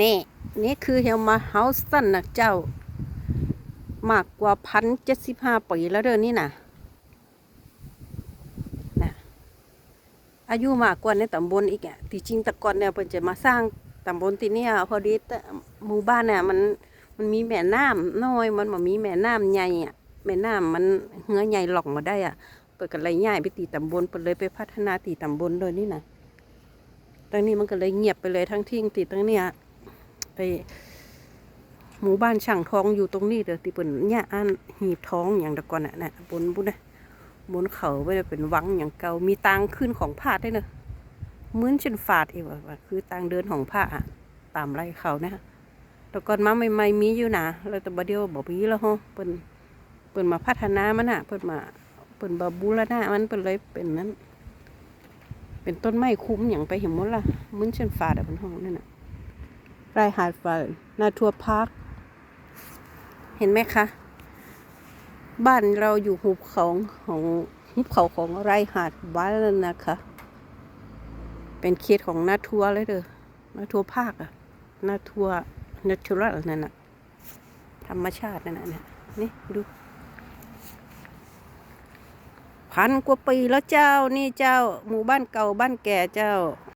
นี่ นี่คือเฮลมาเฮาสันนะเจ้า มากกว่าพันเจ็ดสิบห้าปีแล้วเด้อนี่นะนะอายุมากกว่าในตำบลอีกอะที่จริงต่ก่อนเนี่ยเพิ่นจะมาสร้างตำบลที่เนี่ยพอดีตหมู่บ้านเนี่ยมันมันมีแม่น้ำน้อยมันบ่มีแม่น้ำใหญ่อะแม่น้ำมันเหือใหญ่หลอกมาได้อะเปิดกันเลยย้ายไปตีตำบลเปิดเลยไปพัฒนาตีตำบลเลยนี่นะตอนนี้มันก็เลยเงียบไปเลยทั้งทิ้งตีตั้งเนี่ย ไอหมู่บ้านช่างทองอยู่ตรงนี้เด้อที่เป็นเนี่ยอันหีบทองอย่างตะก่อนน่ะนะบนบุญนะบนเขาไว้เป็นวังอย่างเก่ามีตางขึ้นของพาดได้เนอะเหมือนเช่นฝาดเองว่าคือตางเดินของพระตามไรเขานะแต่ก่อนมาใหม่ๆมีอยู่นะแล้วแต่บัดเดียวบอกมีแล้วฮะเปิ่นเปิ่นมาพัฒนามันอะเปิ่นมาเปิ่นบาบูรณะมันเปิ่นเลยเป็นนั้น เป็นต้นไม้คุ้มอย่างไปเห็นมดละเหมือนเช่นฝาดอะเป็นห้องนั่นน่ะ ไรหาดฝาดนาทัวพาร์คเห็นไหมคะ บ้านเราอยู่หุบเขาของหุบเขาของไรหาดบ้านนั่นะคะ เป็นเขตของนาทัวเลยเด้อนาทัวภาคอะนาทัวเนเชอรัลนั่นน่ะธรรมชาตินั่นน่ะเนี่ยนี่ดูพันกว่าปีแล้วเจ้านี่เจ้าหมู่บ้านเก่าบ้านแก่เจ้า